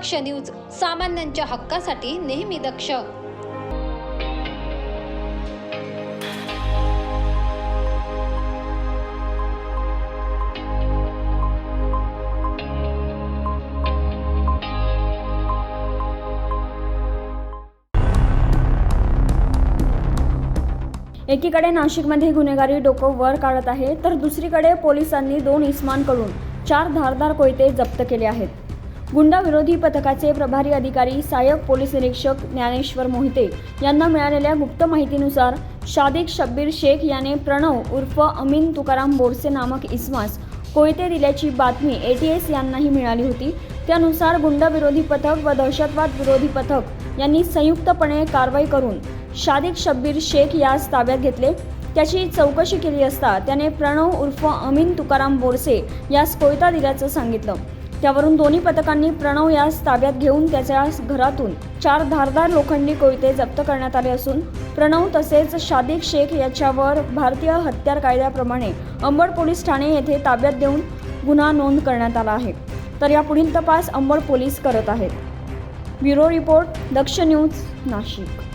दक्ष news सामान्यांच्या हक्कासाठी नेहमी दक्ष. एकीकडे नाशिकमध्ये गुन्हेगारी डोकं वर काढत आहे तर दुसरीकडे पोलिसांनी दोन इस्मांकडून चार धारदार कोयते जप्त केले आहेत. गुंडाविरोधी पथकाचे प्रभारी अधिकारी सहाय्यक पोलीस निरीक्षक ज्ञानेश्वर मोहिते यांना मिळालेल्या गुप्त माहितीनुसार शादिक शब्बीर शेख याने प्रणव उर्फ अमीन तुकाराम बोरसे नामक इस्मास कोयते दिल्याची बातमी एटीएस यांनाही मिळाली होती. त्यानुसार गुंडविरोधी पथक व दहशतवाद विरोधी पथक यांनी संयुक्तपणे कारवाई करून शादिक शब्बीर शेख यास ताब्यात घेतले. त्याची चौकशी केली असता त्याने प्रणव उर्फ अमीन तुकाराम बोरसे यास कोयता दिल्याचं सांगितलं. त्यावरून दोन्ही पथकांनी प्रणव यास ताब्यात घेऊन त्याच्या घरातून चार धारदार लोखंडी कोयते जप्त करण्यात आले असून प्रणव तसेच शादिक शेख याच्यावर भारतीय हत्यार कायद्याप्रमाणे अंबड पोलीस ठाणे येथे ताब्यात देऊन गुन्हा नोंद करण्यात आला आहे. तर या पुढील तपास अंबड पोलीस करत आहेत. Bureau report Daksh news Nashik.